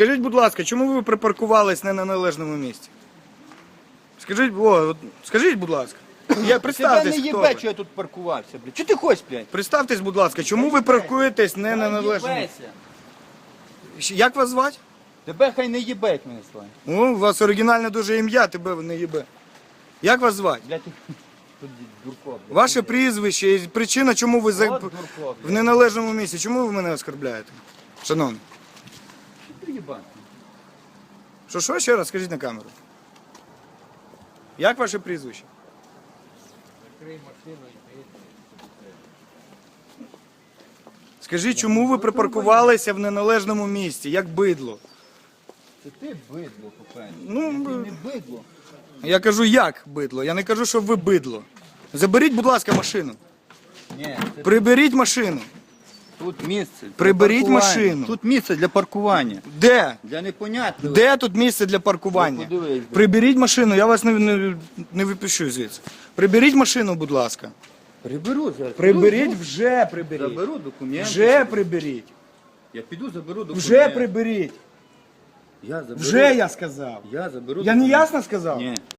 Скажіть, будь ласка, чому ви припаркувались не на належному місці? Скажіть, о, от, скажіть, будь ласка. Я Тебе представтесь, не хто їбе, ви. що я тут паркувався, блядь. Чого ти хочеш, блядь? Представтесь, будь ласка, чому ви паркуєтесь не на належному місці? Їбеся. Як вас звати? Тебе хай не їбе, як мене слава. О, у вас оригінальне дуже ім'я, тебе не їбе. Як вас звати? Блядь, ти- тут дурко, блядь. Ваше прізвище і причина, чому ви за... От дурко, в блядь. неналежному місці. Чому ви мене оскорбляєте? Шановний. Їбати? Що, що ще раз скажіть на камеру? Як ваше прізвище? Скажіть, чому ви припаркувалися в неналежному місці, як бидло? Це ти бидло, по-перше. Ну, Ти не бидло. Я кажу, як бидло. Я не кажу, що ви бидло. Заберіть, будь ласка, машину. Ні, це Приберіть машину. Тут місце. для Приберіть паркування. машину. Тут місце для паркування. Де? Для непонятного. Де тут місце для паркування? Ну, подивись. Приберіть машину, я вас не, не, не випишу звідси. Приберіть машину, будь ласка. Приберу зараз. Приберіть Піду, вже приберіть. Заберу документи. Вже приберіть. Я піду заберу документи. Вже приберіть. Я заберу. Вже я сказав. Я заберу Я не документи. ясно сказав? Ні.